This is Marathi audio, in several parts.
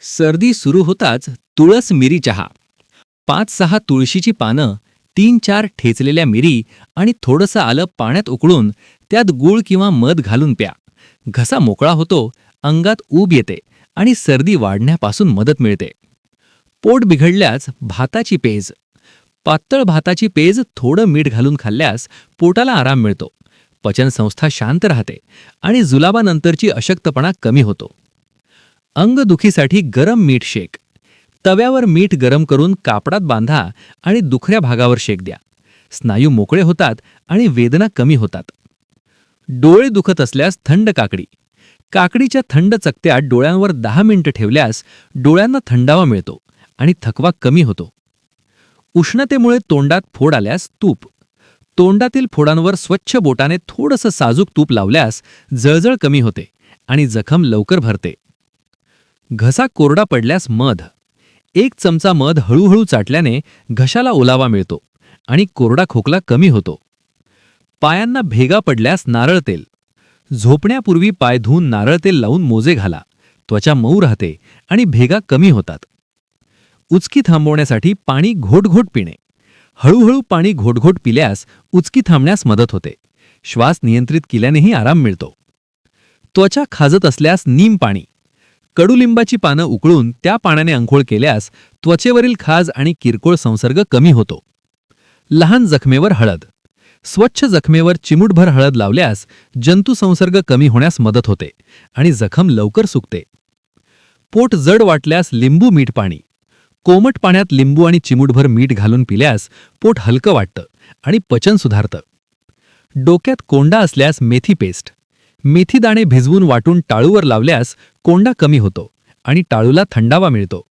सर्दी सुरू होताच तुळस मिरी चहा. पाच सहा तुळशीची पानं तीन चार ठेचलेल्या मिरी आणि थोडंसं आलं पाण्यात उकळून त्यात गूळ किंवा मध घालून प्या. घसा मोकळा होतो अंगात ऊब येते आणि सर्दी वाढण्यापासून मदत मिळते. पोट बिघडल्यास भाताची पेज. पातळ भाताची पेज थोडं मीठ घालून खाल्ल्यास पोटाला आराम मिळतो. पचनसंस्था शांत राहते आणि जुलाबानंतरची अशक्तपणा कमी होतो. अंगदुखीसाठी गरम मीठ शेक. तव्यावर मीठ गरम करून कापडात बांधा आणि दुखऱ्या भागावर शेक द्या. स्नायू मोकळे होतात आणि वेदना कमी होतात. डोळे दुखत असल्यास थंड काकडी. काकडीच्या थंड चकत्यात डोळ्यांवर दहा मिनिटं ठेवल्यास डोळ्यांना थंडावा मिळतो आणि थकवा कमी होतो. उष्णतेमुळे तोंडात फोड आल्यास तूप. तोंडातील फोडांवर स्वच्छ बोटाने थोडंसं साजूक तूप लावल्यास जळजळ कमी होते आणि जखम लवकर भरते. घसा कोरडा पडल्यास मध. एक चमचा मध हळूहळू चाटल्याने घशाला ओलावा मिळतो आणि कोरडा खोकला कमी होतो. पायांना भेगा पडल्यास नारळ तेल. झोपण्यापूर्वी पाय धुवून नारळ तेल लावून मोजे घाला. त्वचा मऊ राहते आणि भेगा कमी होतात. उचकी थांबवण्यासाठी पाणी घोटघोट पिणे. हळूहळू पाणी घोटघोट पिल्यास उचकी थांबण्यास मदत होते. श्वास नियंत्रित केल्यानेही आराम मिळतो. त्वचा खाजत असल्यास नीम पाणी. कडुलिंबाची पानं उकळून त्या पाण्याने अंघोळ केल्यास त्वचेवरील खाज आणि किरकोळ संसर्ग कमी होतो. लहान जखमेवर हळद. स्वच्छ जखमेवर चिमूटभर हळद लावल्यास जंतुसंसर्ग कमी होण्यास मदत होते आणि जखम लवकर सुकते. पोट जड वाटल्यास लिंबू मीठ पाणी. कोमट पाण्यात लिंबू आणि चिमूटभर मीठ घालून पिल्यास पोट हलकं वाटतं आणि पचन सुधारतं. डोक्यात कोंडा असल्यास मेथी पेस्ट. मेथी दाणे भिजवून वाटून टाळूवर लावल्यास कोंडा कमी होतो आणि टाळूला थंडावा मिळतो.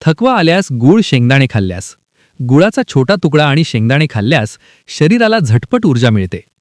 थकवा आल्यास गूळ शेंगदाणे खाल्ल्यास गुळाचा छोटा तुकडा आणि शेंगदाणे खाल्ल्यास शरीराला झटपट ऊर्जा मिळते.